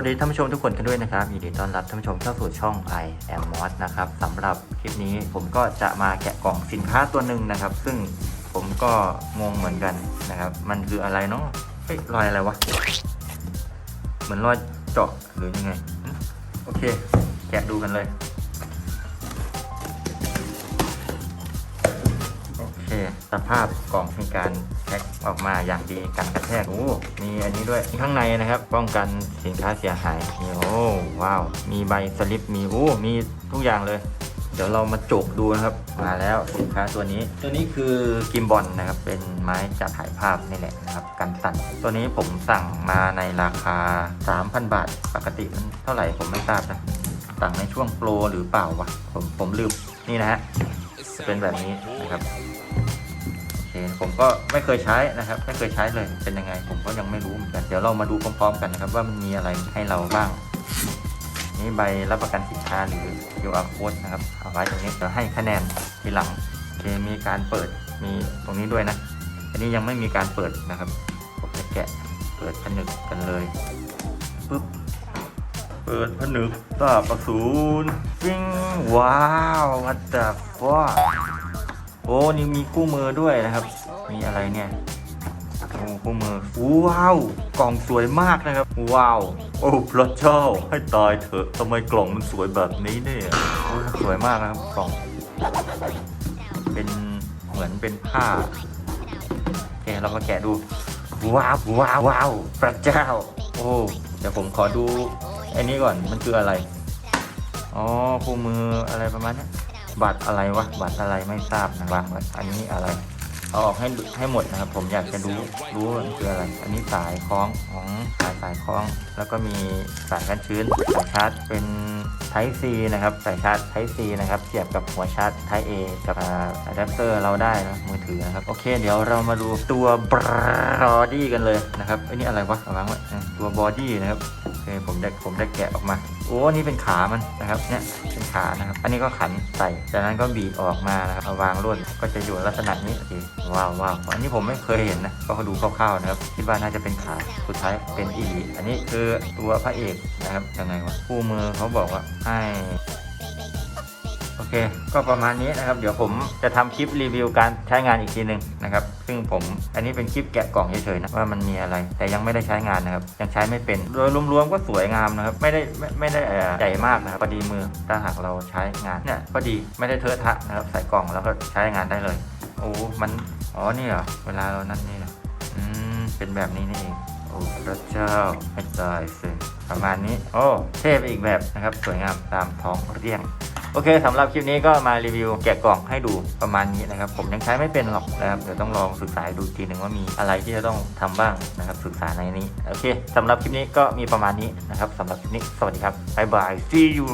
สวัสดีท่านผู้ชมทุกคนกันด้วยนะครับยินดีต้อนรับท่านผู้ชมเข้าสู่ช่อง i am mod นะครับสำหรับคลิปนี้ผมก็จะมาแกะกล่องสินค้าตัวหนึ่งนะครับ ซึ่งผมก็งงเหมือนกันนะครับ มันคืออะไรเนาะเฮ้ยรอยอะไรวะ เหมือนรอยเจาะหรือยังไง โอเค แกะดูกันเลย โอเคสภาพกล่องมีการแพ็คออกมาอย่างดีกันกระแทกโอ้มีอันนี้ด้วยข้างในนะครับ ป้องกันสินค้าเสียหายนี่โอ้ว้าว มีใบสลิปมีโอ้มีทุกอย่างเลย เดี๋ยวเรามาจกดูนะครับ มาแล้วสินค้าตัวนี้ ตัวนี้คือกิมบอลนะครับ เป็นไม้จับถ่ายภาพนี่แหละนะครับกันสั่น ตัวนี้ผมสั่งมาในราคา 3,000 บาท ปกติมันเท่าไหร่ผมไม่ทราบนะสั่งในช่วงโปรหรือเปล่าวะผมผมลืมนี่นะฮะจะเป็นแบบนี้นะครับ ผมก็ไม่เคยใช้นะครับ ไม่เคยใช้เลย เป็นยังไงผมก็ยังไม่รู้เหมือนกัน เดี๋ยวเรามาดูพร้อมๆกันนะครับ ว่ามันมีอะไรให้เราบ้าง นี่ใบรับประกันสินค้าหรือ QR code นะครับ เอาไว้ตรงนี้เดี๋ยวให้คะแนนทีหลังโอเคมีการเปิด มีตรงนี้ด้วยนะ อันนี้ยังไม่มีการเปิดนะครับ ผมจะแกะ เปิดผนึกกันเลย ปึ๊บ เปิดผนึกตาประสูนฟิงว้าววัดจับว่า โอ้นี่มีคู่มือด้วยนะครับ มีอะไรเนี่ยโอ้คู่มือว้าว กล่องสวยมากนะครับ ว้าว โอ้พระเจ้าให้ตายเถอะทำไมกล่องมันสวยแบบนี้เนี่ยโอ้สวยมากนะครับกล่อง เป็นเหมือนเป็นผ้าโอเคเรามาแกะดู ว้าวว้าวว้าวพระเจ้า โอ้เดี๋ยวผมขอดูอันนี้ก่อนมันคืออะไร อ๋อคู่มืออะไรประมาณนี้ บัตรอะไรวะบัตรอะไรไม่ทราบนะวางไว้อันนี้อะไรเอาออกให้ให้หมดนะครับผมอยากจะรู้รู้ว่ามันคืออะไร อันนี้สายคล้องของสายสายคล้อง แล้วก็มีสายกันชื้นสายชาร์จเป็น Type C นะครับสายชาร์จ Type C นะครับเสียบกับหัวชาร์จ Type A กับอะแดปเตอร์เราได้นะมือถือนะครับโอเค เดี๋ยวเรามาดูตัวบอดี้กันเลยนะครับอ้นี่อะไรวะเอาวางไว้ตัวบอดี้นะครับโอเคผมได้ผมได้แกะออกมา โอ้นี่เป็นขามันนะครับเนี่ยเป็นขานะครับ อันนี้ก็ขันใส่จากนั้นก็บีบออกมานะครับเอาวางร่วนก็จะอยู่ลักษณะนี้โอเคว้าวว้าวอันนี้ผมไม่เคยเห็นนะก็ดูคร่าวๆนะครับคิดว่าน่าจะเป็นขาสุดท้ายเป็นอีอันนี้คือตัวพระเอกนะครับยังไงวะคู่มือเขาบอกว่าให้ เค ก็ประมาณนี้นะครับ เดี๋ยวผมจะทำคลิปรีวิวการใช้งานอีกทีหนึ่งนะครับ ซึ่งผมอันนี้เป็นคลิปแกะกล่องเฉยๆนะว่ามันมีอะไร แต่ยังไม่ได้ใช้งานนะครับ ยังใช้ไม่เป็น โดยรวมๆก็สวยงามนะครับ ไม่ได้ไม่ไม่ได้ใหญ่มากนะครับพอดีมือถ้าหากเราใช้งานเนี่ยพอดีไม่ได้เทอะทะนะครับ ใส่กล่องแล้วก็ใช้งานได้เลย โอ้มันอ๋อนี่เหรอเวลาเรานั่นนี่เหรออืมเป็นแบบนี้นี่เองโอ้พระเจ้าไม่ตายสิประมาณนี้ โอ้ เท่ไปอีกแบบนะครับ สวยงามตามท้องเรียง โอเคสำหรับคลิปนี้ก็มารีวิวแกะกล่องให้ดูประมาณนี้นะครับ ผมยังใช้ไม่เป็นหรอกนะครับเดี๋ยวต้องลองศึกษาดูทีหนึ่งว่ามีอะไรที่จะต้องทำบ้างนะครับศึกษาในนี้โอเคสำหรับคลิปนี้ก็มีประมาณนี้นะครับสำหรับคลิปนี้สวัสดีครับบ๊ายบาย see you